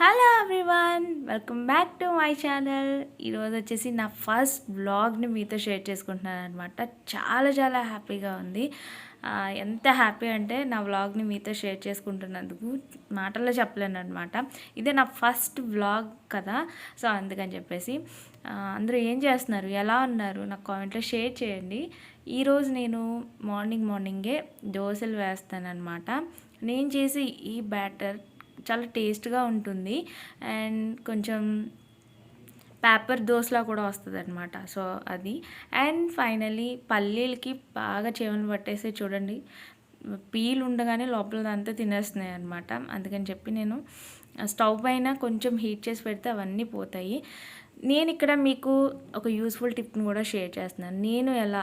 Hello everyone welcome back to my channel ఈరోజు వచ్చేసి నా ఫస్ట్ బ్లాగ్ని మీతో షేర్ చేసుకుంటున్నాను అనమాట చాలా చాలా హ్యాపీగా ఉంది. ఎంత హ్యాపీ అంటే నా వ్లాగ్ని మీతో షేర్ చేసుకుంటున్నందుకు మాటల్లో చెప్పలేను అనమాట ఇదే నా ఫస్ట్ వ్లాగ్ కదా. సో అందుకని చెప్పేసి అందరూ ఏం చేస్తున్నారు? ఎలా ఉన్నారు? నాకు కామెంట్లో షేర్ చేయండి. ఈరోజు నేను మార్నింగ్ మార్నింగే దోశలు వేస్తాను అనమాట నేను చేసి ఈ బ్యాటర్ చాలా టేస్ట్గా ఉంటుంది. అండ్ కొంచెం పేపర్ దోశలా కూడా వస్తుంది అనమాట సో అది. అండ్ ఫైనలీ పల్లీలకి బాగా చెవులు పట్టేసి చూడండి. పీల్ ఉండగానే లోపల అంతా తినేస్తున్నాయి అనమాట అందుకని చెప్పి నేను స్టవ్ పైన కొంచెం హీట్ చేసి పెడితే అవన్నీ పోతాయి. నేను ఇక్కడ మీకు ఒక యూస్ఫుల్ టిప్ని కూడా షేర్ చేస్తున్నాను. నేను ఎలా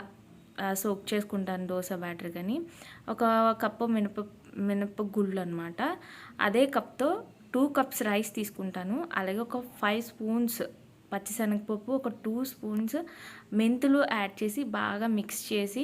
సోక్ చేసుకుంటాను దోశ బ్యాటర్ కానీ. ఒక కప్పు మినప మినపగుళ్ళు అనమాట అదే కప్తో టూ కప్స్ రైస్ తీసుకుంటాను. అలాగే ఒక ఫైవ్ స్పూన్స్ పచ్చిశనగపప్పు ఒక టూ స్పూన్స్ మెంతులు యాడ్ చేసి బాగా మిక్స్ చేసి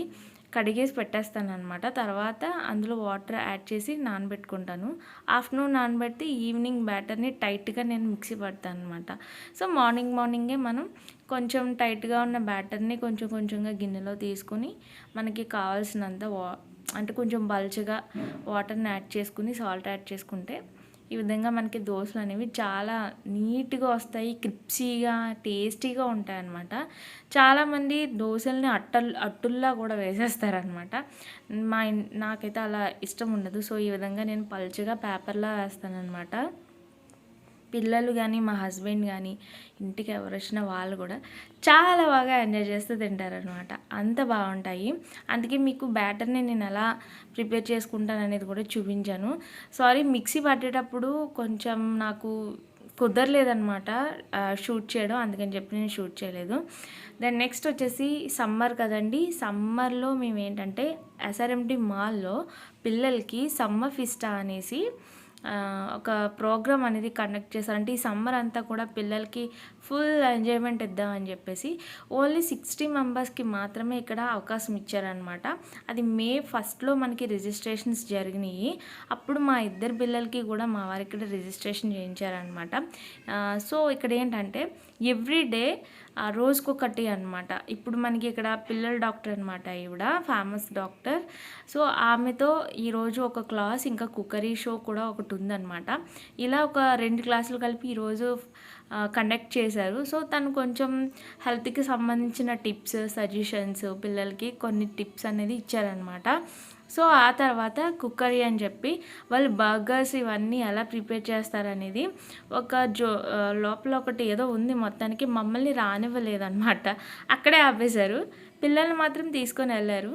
కడిగేసి పెట్టేస్తాను అనమాట తర్వాత అందులో వాటర్ యాడ్ చేసి నానబెట్టుకుంటాను. ఆఫ్టర్నూన్ నానబెడితే ఈవినింగ్ బ్యాటర్ని టైట్గా నేను మిక్సీ పడతాను అనమాట సో మార్నింగ్ మార్నింగే మనం కొంచెం టైట్గా ఉన్న బ్యాటర్ని కొంచెం కొంచెంగా గిన్నెలో తీసుకుని మనకి కావాల్సినంత వా అంటే కొంచెం బల్చగా వాటర్ని యాడ్ చేసుకుని సాల్ట్ యాడ్ చేసుకుంటే ఈ విధంగా మనకి దోశలు అనేవి చాలా నీట్గా వస్తాయి క్రిప్సీగా టేస్టీగా ఉంటాయి అన్నమాట చాలామంది దోశల్ని అట్టల్ అట్టుల్లా కూడా వేసేస్తారనమాట మా ఇన్- నాకైతే అలా ఇష్టం ఉండదు. సో ఈ విధంగా నేను పల్చగా పేపర్లా వేస్తానన్నమాట. పిల్లలు కానీ మా హస్బెండ్ కానీ ఇంటికి ఎవరు వచ్చినా వాళ్ళు కూడా చాలా బాగా ఎంజాయ్ చేస్తూ తింటారనమాట అంత బాగుంటాయి. అందుకే మీకు బ్యాటర్ని నేను ఎలా ప్రిపేర్ చేసుకుంటాను అనేది కూడా చూపించాను. సారీ మిక్సీ పట్టేటప్పుడు కొంచెం నాకు కుదరలేదనమాట షూట్ చేయడం. అందుకని చెప్పి నేను షూట్ చేయలేదు. దెన్ నెక్స్ట్ వచ్చేసి సమ్మర్ కదండి. సమ్మర్లో మేము ఏంటంటే ఎస్ఆర్ఎండి మాల్లో పిల్లలకి సమ్మర్ ఫిస్టా అనేసి ఒక ప్రోగ్రామ్ అనేది కండక్ట్ చేశారు అంటే ఈ సమ్మర్ అంతా కూడా పిల్లలకి ఫుల్ ఎంజాయ్మెంట్ ఇద్దామని చెప్పేసి ఓన్లీ సిక్స్టీ మెంబర్స్కి మాత్రమే ఇక్కడ అవకాశం ఇచ్చారనమాట అది మే ఫస్ట్లో మనకి రిజిస్ట్రేషన్స్ జరిగినాయి. అప్పుడు మా ఇద్దరు పిల్లలకి కూడా మా వారి ఇక్కడ రిజిస్ట్రేషన్ చేయించారనమాట సో ఇక్కడ ఏంటంటే ఎవ్రీ డే రోజుకొకటి అనమాట ఇప్పుడు మనకి ఇక్కడ పిల్లల డాక్టర్ అనమాట ఈవిడ ఫేమస్ డాక్టర్. సో ఆమెతో ఈరోజు ఒక క్లాస్ ఇంకా కుకరీ షో కూడా ఒకటి ఉందన్నమాట. ఇలా ఒక రెండు క్లాసులు కలిపి ఈరోజు కండక్ట్ చేశారు. సో తను కొంచెం హెల్త్కి సంబంధించిన టిప్స్ సజెషన్స్ పిల్లలకి కొన్ని టిప్స్ అనేది ఇచ్చారనమాట సో ఆ తర్వాత కుక్కరీ అని చెప్పి వాళ్ళు బర్గర్స్ ఇవన్నీ ఎలా ప్రిపేర్ చేస్తారనేది ఒక జో లోపల ఒకటి ఏదో ఉంది మొత్తానికి మమ్మల్ని రానివ్వలేదన్నమాట. అక్కడే ఆపేశారు. పిల్లల్ని మాత్రం తీసుకొని వెళ్ళారు.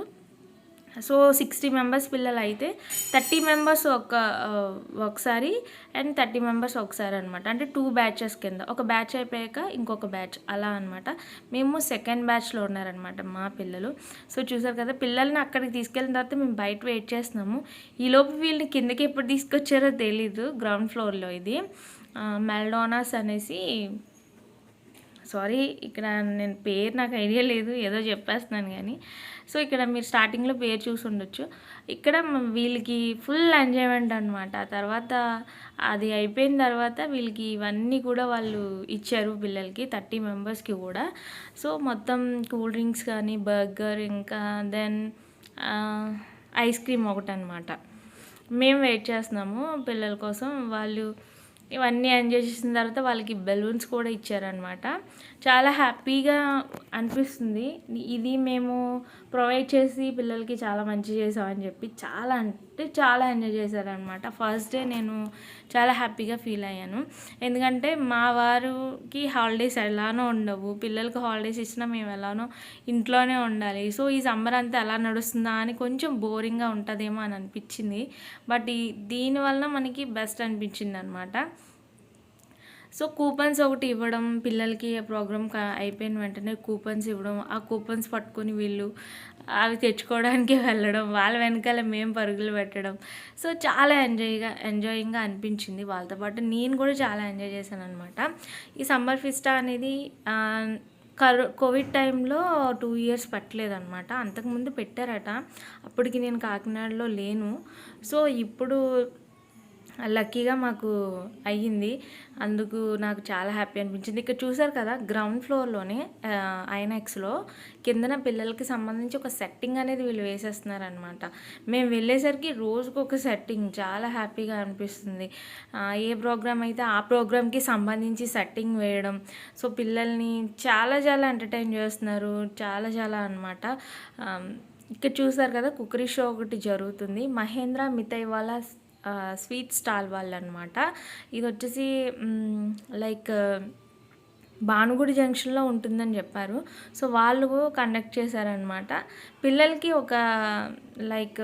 సో సిక్స్టీ మెంబర్స్ పిల్లలు అయితే థర్టీ మెంబర్స్ ఒక ఒకసారి అండ్ థర్టీ మెంబర్స్ ఒకసారి అనమాట అంటే టూ బ్యాచెస్ కింద. ఒక బ్యాచ్ అయిపోయాక ఇంకొక బ్యాచ్. అలా అనమాట మేము సెకండ్ బ్యాచ్లో ఉన్నారనమాట మా పిల్లలు. సో చూసారు కదా పిల్లల్ని అక్కడికి తీసుకెళ్ళిన తర్వాత మేము బయట వెయిట్ చేస్తున్నాము. ఈలోపు వీళ్ళని కిందకి ఎప్పుడు తీసుకొచ్చారో తెలీదు. గ్రౌండ్ ఫ్లోర్లో ఇది. మెల్డోనాస్ అనేసి సారీ ఇక్కడ నేను పేరు నాకు ఐడియా లేదు ఏదో చెప్పేస్తున్నాను కానీ. సో ఇక్కడ మీరు స్టార్టింగ్లో పేరు చూసి ఉండొచ్చు. ఇక్కడ వీళ్ళకి ఫుల్ ఎంజాయ్మెంట్ అనమాట తర్వాత అది అయిపోయిన తర్వాత వీళ్ళకి ఇవన్నీ కూడా వాళ్ళు ఇచ్చారు పిల్లలకి థర్టీ మెంబర్స్కి కూడా. సో మొత్తం కూల్ డ్రింక్స్ కానీ బర్గర్ ఇంకా దెన్ ఐస్ క్రీమ్ ఒకటి అనమాట మేము వెయిట్ చేస్తున్నాము పిల్లల కోసం. వాళ్ళు ఇవన్నీ ఎంజాయ్ చేసిన తర్వాత వాళ్ళకి బెలూన్స్ కూడా ఇచ్చారనమాట చాలా హ్యాపీగా అనిపిస్తుంది. ఇది మేము ప్రొవైడ్ చేసి పిల్లలకి చాలా మంచి చేసామని చెప్పి చాలా అంటే చాలా ఎంజాయ్ చేశారనమాట ఫస్ట్ డే నేను చాలా హ్యాపీగా ఫీల్ అయ్యాను. ఎందుకంటే మా వారికి హాలిడేస్ ఎలానో ఉండవు. పిల్లలకి హాలిడేస్ ఇచ్చినా మేము ఎలానో ఇంట్లోనే ఉండాలి. సో ఈ సమ్మర్ అంతా ఎలా నడుస్తుందా అని కొంచెం బోరింగ్గా ఉంటుందేమో అని అనిపించింది. బట్ ఈ దీనివల్ల మనకి బెస్ట్ అనిపించింది అనమాట సో కూపన్స్ ఒకటి ఇవ్వడం పిల్లలకి ప్రోగ్రామ్ అయిపోయిన వెంటనే కూపన్స్ ఇవ్వడం ఆ కూపన్స్ పట్టుకొని వీళ్ళు అవి తెచ్చుకోవడానికి వెళ్ళడం వాళ్ళ వెనకాల మేము పరుగులు పెట్టడం. సో చాలా ఎంజాయ్గా ఎంజాయింగ్గా అనిపించింది వాళ్ళతో పాటు. నేను కూడా చాలా ఎంజాయ్ చేశాను అనమాట ఈ సమ్మర్ ఫిస్టా అనేది కరో కోవిడ్ టైంలో టూ ఇయర్స్ పెట్టలేదన్నమాట. అంతకుముందు పెట్టారట. అప్పటికి నేను కాకినాడలో లేను. సో ఇప్పుడు లక్కీగా మాకు అయ్యింది. అందుకు నాకు చాలా హ్యాపీ అనిపించింది. ఇక్కడ చూసారు కదా గ్రౌండ్ ఫ్లోర్లోనే ఐనాక్స్లో కిందన పిల్లలకి సంబంధించి ఒక సెట్టింగ్ అనేది వీళ్ళు వేసేస్తున్నారనమాట మేము వెళ్ళేసరికి రోజుకు ఒక సెట్టింగ్. చాలా హ్యాపీగా అనిపిస్తుంది. ఏ ప్రోగ్రామ్ అయితే ఆ ప్రోగ్రామ్కి సంబంధించి సెట్టింగ్ వేయడం. సో పిల్లల్ని చాలా చాలా ఎంటర్టైన్ చేస్తున్నారు. చాలా చాలా అనమాట ఇక్కడ చూసారు కదా కుకరీ షో ఒకటి జరుగుతుంది. మహేంద్ర మితయ్ వాళ్ళ స్వీట్ స్టాల్ వాళ్ళు అనమాట ఇది వచ్చేసి లైక్ భానుగుడి జంక్షన్లో ఉంటుందని చెప్పారు. సో వాళ్ళు కండక్ట్ చేశారనమాట. పిల్లలకి ఒక లైక్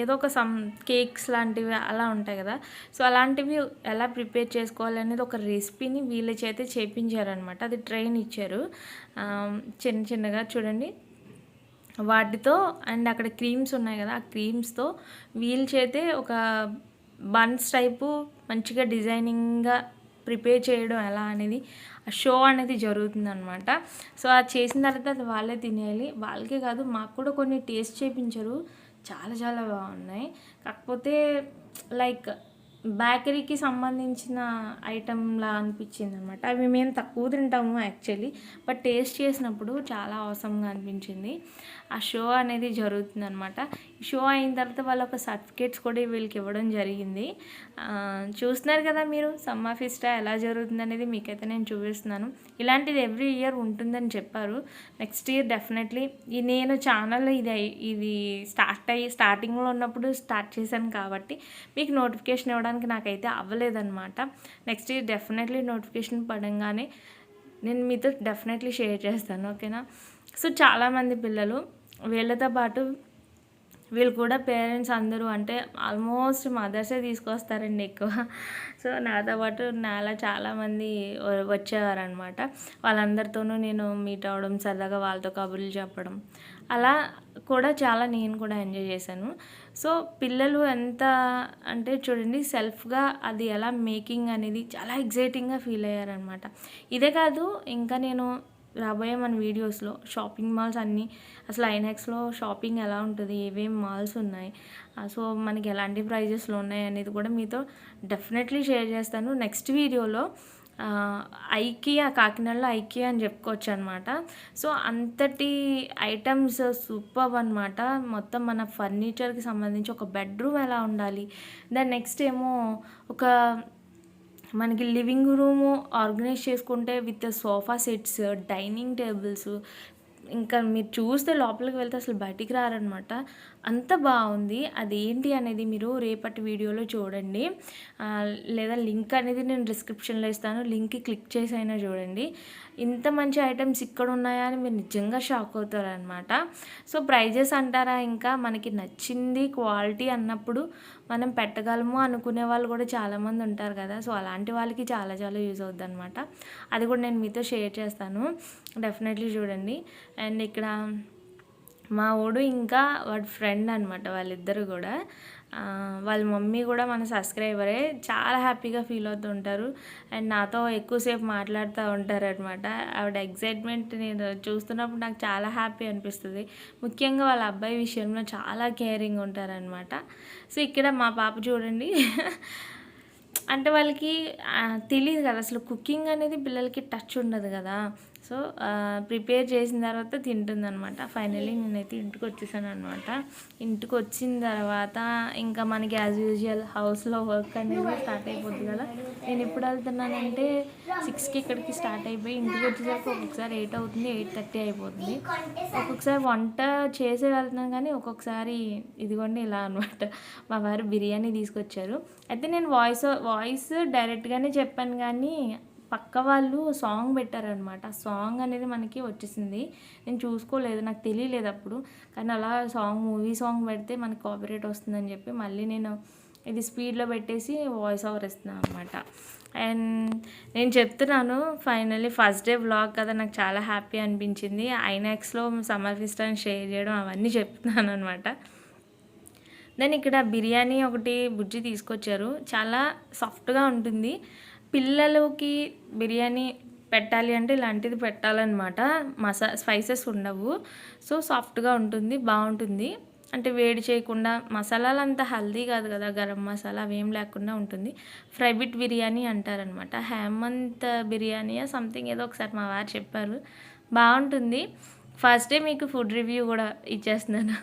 ఏదో ఒక సమ్ కేక్స్ లాంటివి అలా ఉంటాయి కదా. సో అలాంటివి ఎలా ప్రిపేర్ చేసుకోవాలి అనేది ఒక రెసిపీని వీళ్ళ చేతే చేపించారనమాట. అది ట్రైన్ ఇచ్చారు. చిన్న చిన్నగా చూడండి. వాటితో అండ్ అక్కడ క్రీమ్స్ ఉన్నాయి కదా ఆ క్రీమ్స్తో వీల్ చేతే ఒక బన్స్ టైపు మంచిగా డిజైనింగ్గా ప్రిపేర్ చేయడం ఎలా అనేది ఆ షో అనేది జరుగుతుంది అనమాట సో అది చేసిన తర్వాత అది వాళ్ళే తినేయాలి. వాళ్ళకే కాదు మాకు కూడా కొన్ని టేస్ట్ చేయించరు చాలా చాలా బాగున్నాయి. కాకపోతే లైక్ బేకరీకి సంబంధించిన ఐటెంలా అనిపించింది అనమాట అవి మేము తక్కువ తింటాము యాక్చువల్లీ. బట్ టేస్ట్ చేసినప్పుడు చాలా అవసరంగా అనిపించింది. ఆ షో అనేది జరుగుతుంది అనమాట షో అయిన తర్వాత వాళ్ళ ఒక సర్టిఫికేట్స్ కూడా వీళ్ళకి ఇవ్వడం జరిగింది. చూస్తున్నారు కదా మీరు సమ్మర్ ఫెస్టా ఎలా జరుగుతుంది అనేది మీకైతే నేను చూపిస్తున్నాను. ఇలాంటిది ఎవ్రీ ఇయర్ ఉంటుందని చెప్పారు. నెక్స్ట్ ఇయర్ డెఫినెట్లీ ఈ నేను ఛానల్ ఇది ఇది స్టార్ట్ అయ్యి స్టార్టింగ్లో ఉన్నప్పుడు స్టార్ట్ చేశాను కాబట్టి మీకు నోటిఫికేషన్ ఇవ్వడానికి నాకైతే అవ్వలేదన్నమాట. నెక్స్ట్ ఇయర్ డెఫినెట్లీ నోటిఫికేషన్ పడంగానే నేను మీతో డెఫినెట్లీ షేర్ చేస్తాను ఓకేనా సో చాలామంది పిల్లలు వీళ్ళతో పాటు వీళ్ళు కూడా పేరెంట్స్ అందరూ అంటే ఆల్మోస్ట్ మదర్సే తీసుకొస్తారండి ఎక్కువ. సో నాతో పాటు నాలా చాలామంది వచ్చేవారనమాట వాళ్ళందరితోనూ నేను మీట్ అవ్వడం సరదాగా వాళ్ళతో కబుర్లు చెప్పడం అలా కూడా చాలా నేను కూడా ఎంజాయ్ చేశాను. సో పిల్లలు ఎంత అంటే చూడండి సెల్ఫ్గా అది ఎలా మేకింగ్ అనేది చాలా ఎగ్జైటింగ్గా ఫీల్ అయ్యారనమాట ఇదే కాదు ఇంకా నేను రాబోయే మన వీడియోస్లో షాపింగ్ మాల్స్ అన్నీ అసలు ఐనాక్స్లో షాపింగ్ ఎలా ఉంటుంది ఏమేం మాల్స్ ఉన్నాయి సో మనకి ఎలాంటి ప్రైజెస్లో ఉన్నాయి అనేది కూడా మీతో డెఫినెట్లీ షేర్ చేస్తాను. నెక్స్ట్ వీడియోలో ఐకియా కాకినాడలో ఐకియా అని చెప్పుకోవచ్చు అనమాట సో అంతటి ఐటమ్స్ సూపర్ అనమాట మొత్తం మన ఫర్నిచర్కి సంబంధించి ఒక బెడ్రూమ్ ఎలా ఉండాలి? దాని నెక్స్ట్ ఏమో ఒక మనకి లివింగ్ రూము ఆర్గనైజ్ చేసుకుంటే with sofa sets dining tables ఇంకా మీరు చూస్తే లోపలికి వెళ్తే అసలు బయటికి రారనమాట. అంత బాగుంది. అది ఏంటి అనేది మీరు రేపటి వీడియోలో చూడండి. లేదా లింక్ అనేది నేను డిస్క్రిప్షన్లో ఇస్తాను. లింక్ క్లిక్ చేసి అయినా చూడండి. ఇంత మంచి ఐటమ్స్ ఇక్కడ ఉన్నాయా అని మీరు నిజంగా షాక్ అవుతారనమాట సో ప్రైజెస్ అంటారా ఇంకా? మనకి నచ్చింది క్వాలిటీ అన్నప్పుడు మనం పెట్టగలము అనుకునే వాళ్ళు కూడా చాలామంది ఉంటారు కదా. సో అలాంటి వాళ్ళకి చాలా చాలా యూజ్ అవుద్ది అనమాట అది కూడా నేను మీతో షేర్ చేస్తాను. డెఫినెట్లీ చూడండి. అండ్ ఇక్కడ మా ఓడు ఇంకా వాడి ఫ్రెండ్ అనమాట వాళ్ళిద్దరు కూడా. వాళ్ళ మమ్మీ కూడా మన సబ్స్క్రైబరే. చాలా హ్యాపీగా ఫీల్ అవుతూ ఉంటారు. అండ్ నాతో ఎక్కువసేపు మాట్లాడుతూ ఉంటారు అనమాట ఆవిడ ఎగ్జైట్మెంట్ నేను చూస్తున్నప్పుడు నాకు చాలా హ్యాపీ అనిపిస్తుంది. ముఖ్యంగా వాళ్ళ అబ్బాయి విషయంలో చాలా కేరింగ్ ఉంటారనమాట సో ఇక్కడ మా పాప చూడండి. అంటే వాళ్ళకి తెలియదు కదా. అసలు కుకింగ్ అనేది పిల్లలకి టచ్ ఉండదు కదా. సో ప్రిపేర్ చేసిన తర్వాత తింటుందనమాట ఫైనలీ నేనైతే ఇంటికి వచ్చేసాను అనమాట ఇంటికి వచ్చిన తర్వాత ఇంకా మనకి యాజ్ యూజువల్ హౌస్లో వర్క్ అనేది స్టార్ట్ అయిపోతుంది కదా. నేను ఎప్పుడు వెళ్తున్నానంటే సిక్స్కి ఇక్కడికి స్టార్ట్ అయిపోయి ఇంటికి వచ్చేసరికి ఒక్కొక్కసారి ఎయిట్ అవుతుంది ఎయిట్ థర్టీ అయిపోతుంది. ఒక్కొక్కసారి వంట చేసే వెళ్తున్నాను కానీ ఒక్కొక్కసారి ఇదిగోండి ఇలా అనమాట మా వారు బిర్యానీ తీసుకొచ్చారు. అయితే నేను వాయిస్ వాయిస్ డైరెక్ట్గానే చెప్పాను కానీ పక్క వాళ్ళు సాంగ్ పెట్టారనమాట. ఆ సాంగ్ అనేది మనకి వచ్చేసింది. నేను చూసుకోలేదు నాకు తెలియలేదు అప్పుడు. కానీ అలా సాంగ్ మూవీ సాంగ్ పెడితే మనకి కాపీరైట్ వస్తుందని చెప్పి మళ్ళీ నేను ఇది స్పీడ్లో పెట్టేసి వాయిస్ ఓవర్ ఇస్తున్నాను అనమాట. అండ్ నేను చెప్తున్నాను ఫైనల్లీ ఫస్ట్ డే వ్లాగ్ కదా నాకు చాలా హ్యాపీ అనిపించింది. ఐనాక్స్లో సమ్మర్ ఫెస్టాన్ని షేర్ చేయడం అవన్నీ చెప్తున్నాను అనమాట. దెన్ ఇక్కడ బిర్యానీ ఒకటి బుజ్జి తీసుకొచ్చారు. చాలా సాఫ్ట్గా ఉంటుంది. పిల్లలకి బిర్యానీ పెట్టాలి అంటే ఇలాంటిది పెట్టాలన్నమాట. మసా స్పైసెస్ ఉండవు. సో సాఫ్ట్గా ఉంటుంది బాగుంటుంది. అంటే వేడి చేయకుండా మసాలాలు అంత హెల్దీ కాదు కదా గరం మసాలా అవేం లేకుండా ఉంటుంది. ఫ్రై బిట్ బిర్యానీ అంటారనమాట హేమంత్ బిర్యానీ సంథింగ్ ఏదో ఒకసారి మా వారు చెప్పారు. బాగుంటుంది. ఫస్ట్ డే మీకు ఫుడ్ రివ్యూ కూడా ఇచ్చేస్తున్నాను.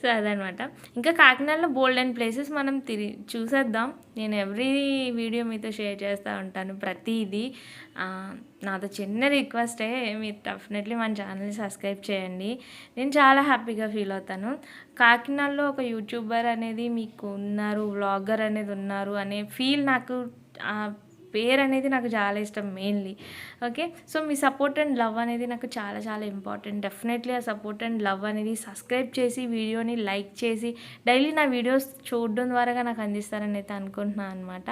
సో అదనమాట ఇంకా కాకినాడలో బోల్డ్ అండ్ ప్లేసెస్ మనం తిరిగి చూసేద్దాం. నేను ఎవ్రీ వీడియో మీతో షేర్ చేస్తూ ఉంటాను ప్రతిదీ. నాతో చిన్న రిక్వెస్టే మీరు డెఫినెట్లీ మన ఛానల్ని సబ్స్క్రైబ్ చేయండి. నేను చాలా హ్యాపీగా ఫీల్ అవుతాను. కాకినాడలో ఒక యూట్యూబర్ అనేది మీకు ఉన్నారు వ్లాగర్ అనేది ఉన్నారు అనే ఫీల్ నాకు పేరు అనేది నాకు చాలా ఇష్టం మెయిన్లీ ఓకే సో మీ సపోర్ట్ అండ్ లవ్ అనేది నాకు చాలా చాలా ఇంపార్టెంట్ డెఫినెట్లీ ఆ సపోర్ట్ అండ్ లవ్ అనేది సబ్స్క్రైబ్ చేసి వీడియోని లైక్ చేసి డైలీ నా వీడియోస్ చూడడం ద్వారా నాకు అందిస్తారని అయితే అనుకుంటున్నాను అనమాట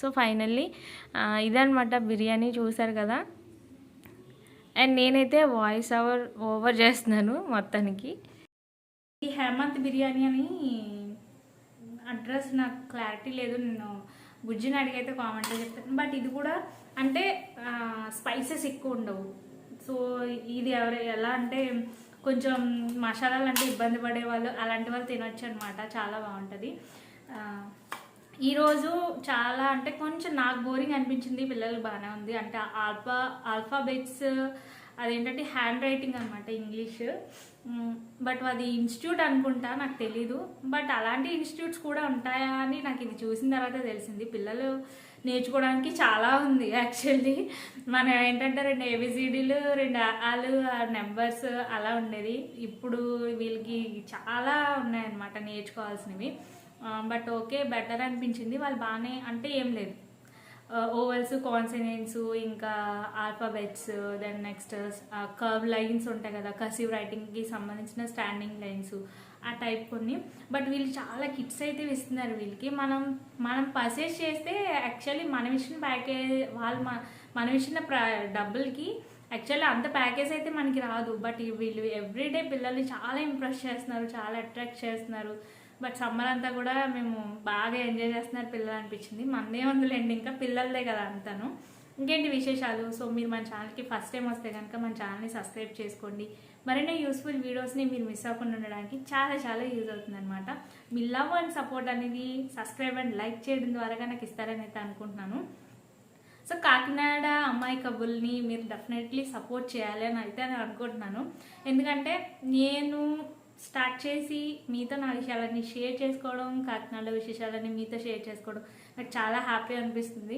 సో ఫైనల్లీ ఇదనమాట బిర్యానీ చూసారు కదా? అండ్ నేనైతే వాయిస్ ఓవర్ ఓవర్ చేస్తున్నాను మొత్తానికి. ఈ హేమంత్ బిర్యానీ అని అడ్రస్ నాకు క్లారిటీ లేదు. నేను బుజ్జిని అడిగైతే కామెంట్లో చెప్తాను బట్ ఇది కూడా అంటే స్పైసెస్ ఎక్కువ ఉండవు. సో ఇది ఎవరు ఎలా అంటే కొంచెం మసాలాలు అంటే ఇబ్బంది పడే వాళ్ళు అలాంటి వాళ్ళు తినొచ్చు అనమాట చాలా బాగుంటుంది. ఈరోజు చాలా అంటే కొంచెం నాకు బోరింగ్ అనిపించింది. పిల్లలకు బాగానే ఉంది. అంటే ఆల్ఫా ఆల్ఫాబెట్స్ అదేంటంటే హ్యాండ్ రైటింగ్ అనమాట ఇంగ్లీష్. బట్ అది ఇన్స్టిట్యూట్ అనుకుంటా నాకు తెలీదు. బట్ అలాంటి ఇన్స్టిట్యూట్స్ కూడా ఉంటాయా అని నాకు ఇది చూసిన తర్వాత తెలిసింది. పిల్లలు నేర్చుకోవడానికి చాలా ఉంది యాక్చువల్లీ. మనం ఏంటంటే రెండు ఏబిసిడీలు రెండు ఆలు నెంబర్స్ అలా ఉండేది. ఇప్పుడు వీళ్ళకి చాలా ఉన్నాయన్నమాట నేర్చుకోవాల్సినవి. బట్ ఓకే బెటర్ అనిపించింది. వాళ్ళు బాగానే అంటే ఏం లేదు. Uh, ఓవల్స్ కాన్సనెంట్స్ ఇంకా alphabets then next curve lines ఉంటాయి కదా కసివ్ రైటింగ్కి సంబంధించిన స్టాండింగ్ లైన్స్ ఆ టైప్ కొన్ని. బట్ వీళ్ళు చాలా కిట్స్ అయితే ఇస్తున్నారు వీళ్ళకి. మనం మనం పర్చేస్ చేస్తే యాక్చువల్లీ మనం ఇచ్చిన ప్యాకేజ్ వాళ్ళు మన- మనం ఇచ్చిన ప్ర డబ్బులకి యాక్చువల్లీ అంత ప్యాకేజ్ అయితే మనకి రాదు. బట్ వీళ్ళు ఎవ్రీడే పిల్లల్ని చాలా ఇంప్రెస్ చేస్తున్నారు చాలా అట్రాక్ట్ చేస్తున్నారు. బట్ సమ్మర్ అంతా కూడా మేము బాగా ఎంజాయ్ చేస్తున్నారు పిల్లలు అనిపించింది. మందే ఉందిలేండి ఇంకా పిల్లలదే కదా అంతాను. ఇంకేంటి విశేషాలు? సో మీరు మన ఛానల్కి ఫస్ట్ టైం వస్తే కనుక మన ఛానల్ని సబ్స్క్రైబ్ చేసుకోండి. మరిన్ని యూస్ఫుల్ వీడియోస్ని మీరు మిస్ అవ్వకుండా ఉండడానికి చాలా చాలా యూజ్ అవుతుందన్నమాట. మీ లవ్ అండ్ సపోర్ట్ అనేది సబ్స్క్రైబ్ అండ్ లైక్ చేయడం ద్వారా నాకు ఇస్తారని అయితే అనుకుంటున్నాను. సో కాకినాడ అమ్మాయి కబుల్ని మీరు డెఫినెట్లీ సపోర్ట్ చేయాలి అని అయితే నేను అనుకుంటున్నాను. ఎందుకంటే నేను స్టార్ట్ చేసి మీతో నా విషయాలన్నీ షేర్ చేసుకోవడం కాకినాడలో విశేషాలన్నీ మీతో షేర్ చేసుకోవడం నాకు చాలా హ్యాపీ అనిపిస్తుంది.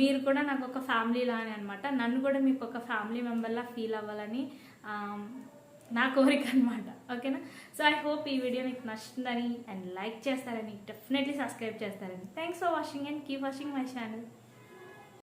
మీరు కూడా నాకు ఒక ఫ్యామిలీ లానే అనమాట నన్ను కూడా మీకు ఒక ఫ్యామిలీ మెంబర్లా ఫీల్ అవ్వాలని నా కోరిక అనమాట ఓకేనా? సో ఐ హోప్ ఈ వీడియో మీకు నచ్చుతుందని అండ్ లైక్ చేస్తారని డెఫినెట్లీ సబ్స్క్రైబ్ చేస్తారని. Thanks for watching and keep watching my channel